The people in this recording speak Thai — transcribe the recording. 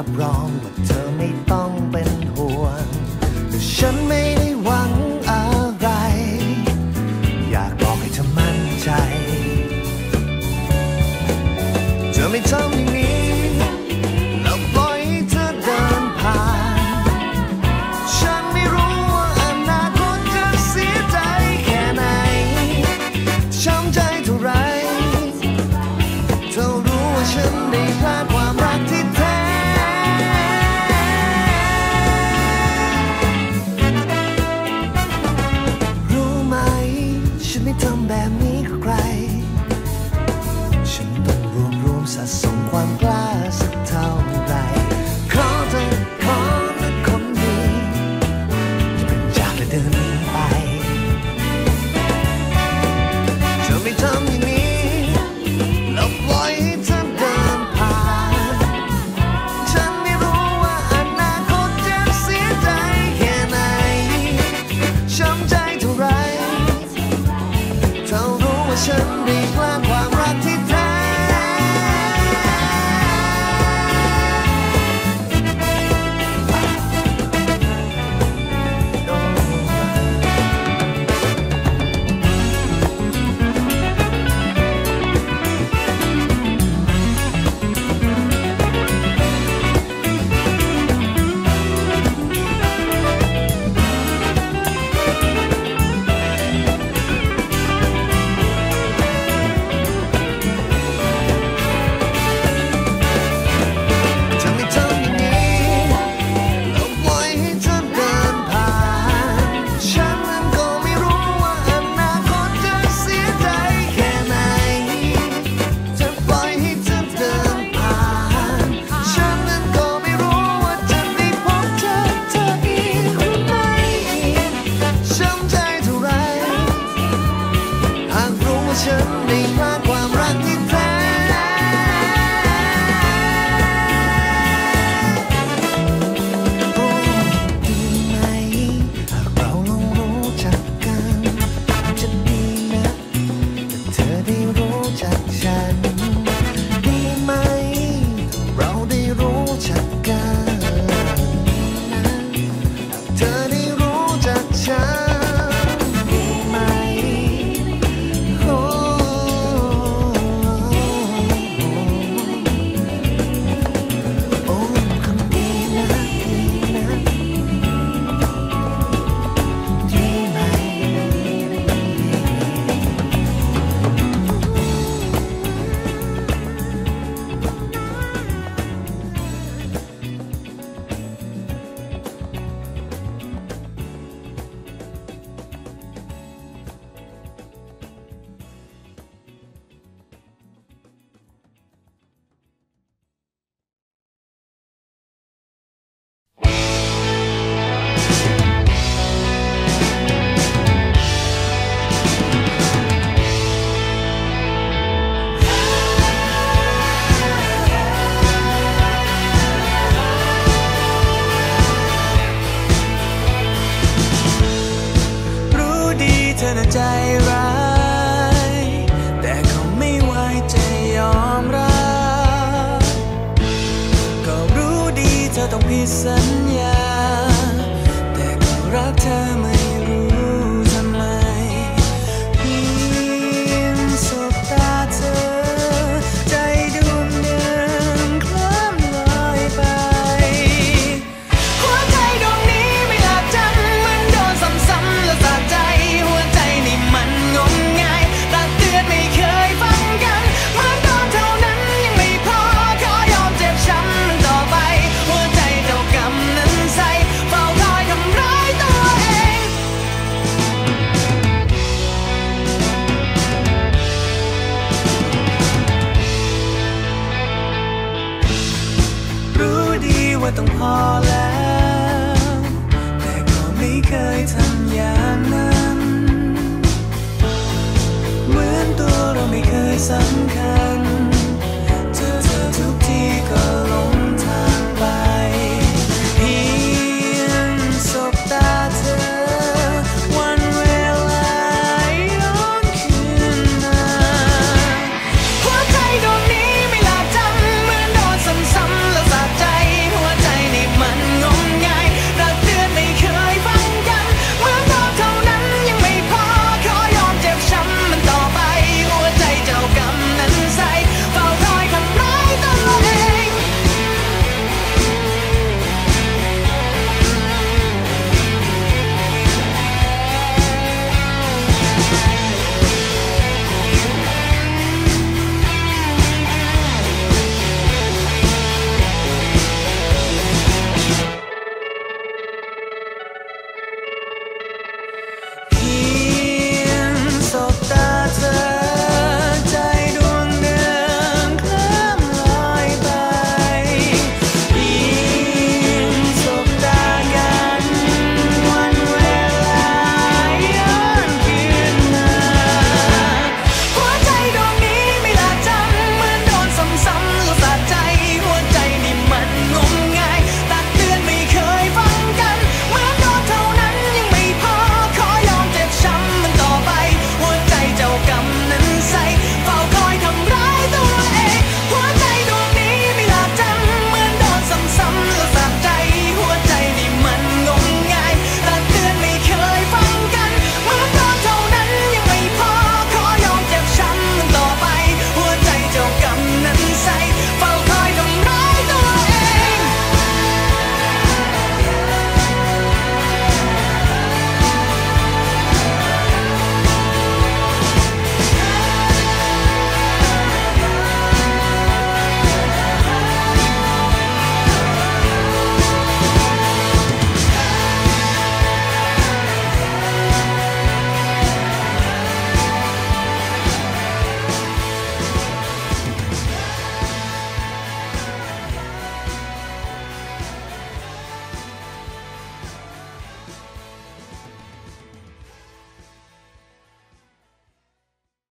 รับรองว่าเธอไม่ต้องเป็นห่วงแต่ฉันไม่ได้หวังอะไร อยากบอกให้เธอมั่นใจ เธอไม่ทำอย่างนี้แล้วปล่อยเธอเดินผ่าน ฉันไม่รู้ว่าอนาคตจะเสียใจแค่ไหน ช้ำใจเท่าไร เธอรู้ว่าฉันได้พลาด Don't a me. เธอรู้ว่าฉันดีแกล้งความ ฉันไม่มา แล้วแต่ก็ไม่เคยทำอย่างนั้น เหมือนตัวเราไม่เคยสำคัญ